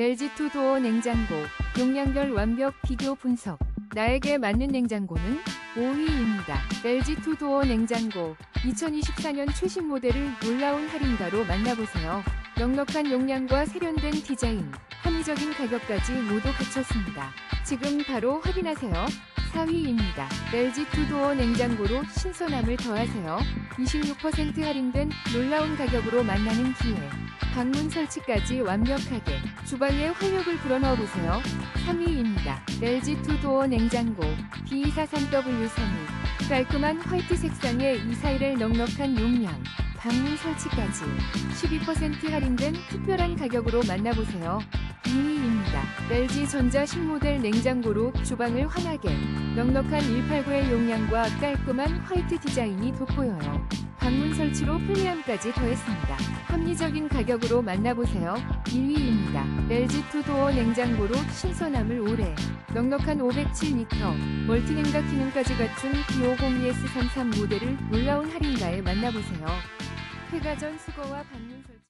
LG2 도어 냉장고 용량별 완벽 비교 분석 나에게 맞는 냉장고는 5위입니다. LG2 도어 냉장고 2024년 최신 모델을 놀라운 할인가로 만나보세요. 넉넉한 용량과 세련된 디자인, 합리적인 가격까지 모두 갖췄습니다. 지금 바로 확인하세요. 4위입니다. LG2 도어 냉장고로 신선함을 더하세요. 26% 할인된 놀라운 가격으로 만나는 기회. 방문 설치까지 완벽하게 주방에 활력을 불어넣어 보세요. 3위입니다. LG2 도어 냉장고 B243W32 깔끔한 화이트 색상의 241의 넉넉한 용량 방문 설치까지 12% 할인된 특별한 가격으로 만나보세요. 2위입니다. LG 전자 신모델 냉장고로 주방을 환하게 넉넉한 189의 용량과 깔끔한 화이트 디자인이 돋보여요. 방문 설치로 편리함까지 더했습니다. 합리적인 가격으로 만나보세요. 1위입니다. LG2 도어 냉장고로 신선함을 오래 넉넉한 507리터 멀티냉각 기능까지 갖춘 B50ES33 모델을 놀라운 할인가에 만나보세요. 폐가전 수거와 방문 설치